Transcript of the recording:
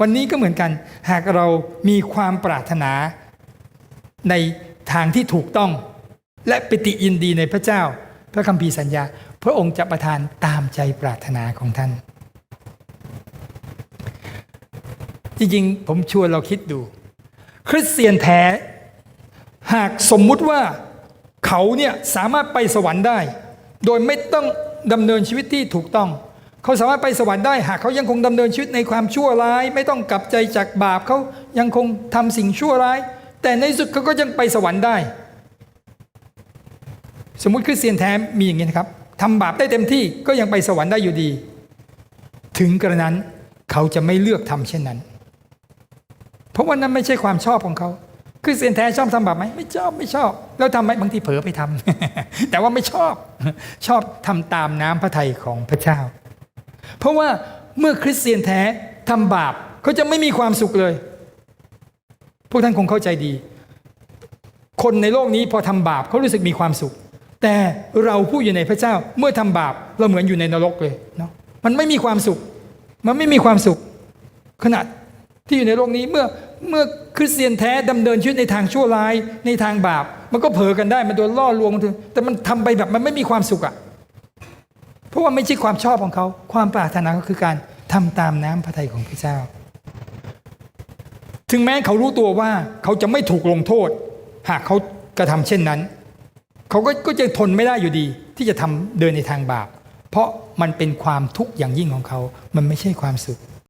วันนี้ก็เหมือนกัน หากเรามีความปรารถนาในทางที่ถูกต้อง และปิติยินดีในพระเจ้า พระคัมภีร์สัญญา พระองค์จะประทานตามใจปรารถนาของท่าน จริงๆ ผมชวนเราคิดดู คริสเตียนแท้ หากสมมุติว่าเขาเนี่ยสามารถไปสวรรค์ได้ โดยไม่ต้องดำเนินชีวิตที่ถูกต้อง เขาสามารถไปสวรรค์ได้หากเขายังคงดำเนินชีวิตในความชั่วร้าย ไม่ต้องกลับใจจากบาปเขายังคงทำสิ่งชั่วร้าย แต่ในสุดเขาก็ยังไปสวรรค์ได้ สมมุติคริสเตียนแท้มีอย่างนี้นะครับทำบาปได้เต็มที่ก็ยังไปสวรรค์ได้อยู่ดี ถึงกระนั้นเขาจะไม่เลือกทำเช่นนั้น เพราะว่านั้นไม่ใช่ความชอบของเขาคริสเตียนแท้ชอบทำบาปไหมไม่ชอบไม่ชอบ แล้วทำไหมบางทีเผลอไปทำแต่ว่าไม่ชอบชอบทำตามน้ำพระทัยของพระเจ้า เพราะว่าเมื่อคริสเตียนแท้ทำบาปเขาจะไม่มีความสุขเลย พวกท่านคงเข้าใจดี คนในโลกนี้พอทำบาปเขารู้สึกมีความสุข แต่เราผู้อยู่ในพระเจ้าเมื่อทำบาปเราเหมือนอยู่ในนรกเลยเนาะมันไม่มีความสุข มันไม่มีความสุข ขนาดที่อยู่ในโลกนี้เมื่อเมื่อคริสเตียนแท้ดำเนินชีวิตในทางชั่วร้ายในทางบาป มันก็เผลอกันได้มันโดนล่อลวงแต่มันทำไปแบบมันไม่มีความสุขอะ่ะ เพราะว่าไม่ใช่ความชอบของเขา ความปรารถนาก็คือการทำตามน้ำพระทัยของพระเจ้า ถึงแม้เขารู้ตัวว่าเขาจะไม่ถูกลงโทษ หากเขากระทำเช่นนั้น เขาก็ก็จะทนไม่ได้อยู่ดี ที่จะทำเดินในทางบาป เพราะมันเป็นความทุกข์อย่างยิ่งของเขา มันไม่ใช่ความสุข